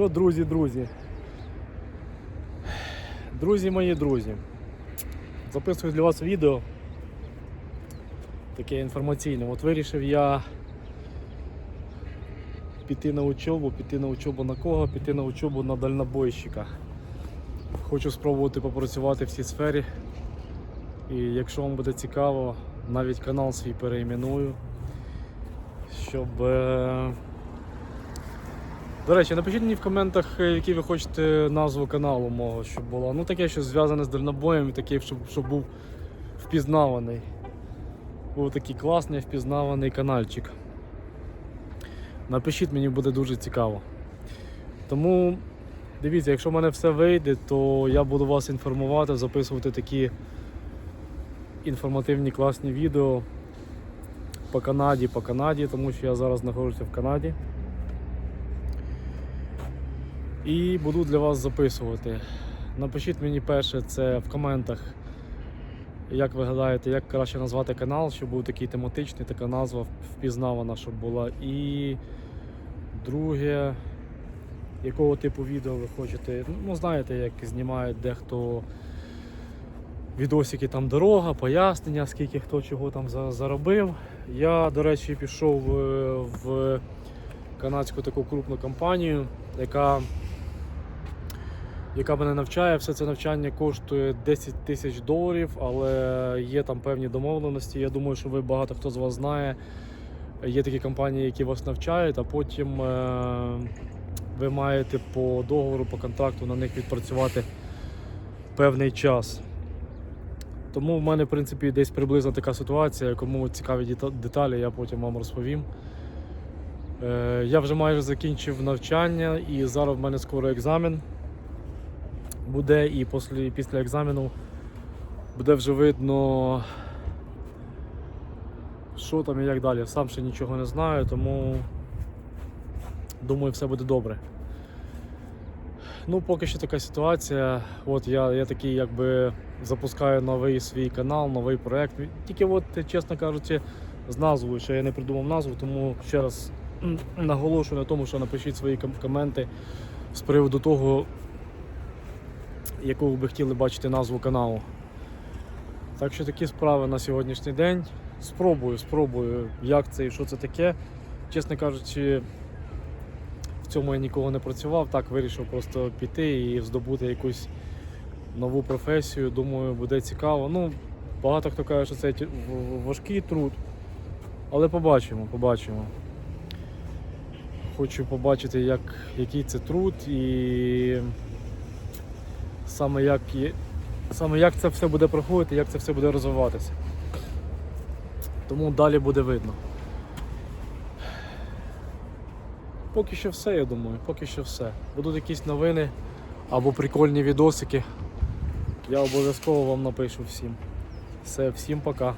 Що, друзі, друзі? Друзі мої друзі. Записую для вас відео. Таке інформаційне. От вирішив я піти на учобу, піти на учобу на кого? Піти на учобу на дальнобойщика. Хочу спробувати попрацювати в цій сфері. І якщо вам буде цікаво, навіть канал свій переіменую, щоб. До речі, напишіть мені в коментах, е, які ви хочете назву каналу мого, щоб було. Ну таке, що зв'язане з дальнобоєм, і таке, щоб, щоб був впізнаваний. Був такий класний впізнаваний каналчик. Напишіть, мені буде дуже цікаво. Тому дивіться, якщо в мене все вийде, то я буду вас інформувати, записувати такі інформативні класні відео по Канаді, по Канаді, тому що я зараз знаходжуся в Канаді. І буду для вас записувати. Напишіть мені перше це в коментах, як ви гадаєте, як краще назвати канал, щоб був такий тематичний, така назва впізнавана, щоб була. І друге, якого типу відео ви хочете. Ну, знаєте, як знімають дехто відосики там дорога, пояснення, скільки хто чого там заробив. Я, до речі, пішов е, в канадську таку крупну компанію, яка яка мене навчає. Все це навчання коштує 10 тисяч доларів, але є там певні домовленості. Я думаю, що ви багато хто з вас знає. Є такі компанії, які вас навчають, а потім е, ви маєте по договору, по контракту на них відпрацювати певний час. Тому в мене, в принципі, десь приблизно така ситуація. Кому цікаві деталі, я потім вам розповім. Е, Я вже майже закінчив навчання і зараз в мене скоро екзамен буде, і після, після екзамену буде вже видно, що там і як далі. Сам ще нічого не знаю, тому думаю, все буде добре. Ну, поки що така ситуація. От я, я такий якби запускаю новий свій канал, новий проект. Тільки от, чесно кажучи, з назвою, що я не придумав назву, тому ще раз наголошую на тому, що напишіть свої коменти з приводу того, ви би хотіли бачити назву каналу. Так що такі справи на сьогоднішній день. Спробую, спробую, як це і що це таке. Чесно кажучи, в цьому я нікого не працював, так вирішив просто піти і здобути якусь нову професію. Думаю, буде цікаво. Ну, багато хто каже, що це важкий труд, але побачимо, побачимо. Хочу побачити, як, який це труд і саме як, саме як це все буде проходити, як це все буде розвиватися. Тому далі буде видно. Поки що все, я думаю, поки що все. Будуть якісь новини або прикольні відосики. Я обов'язково вам напишу всім. Все, всім пока.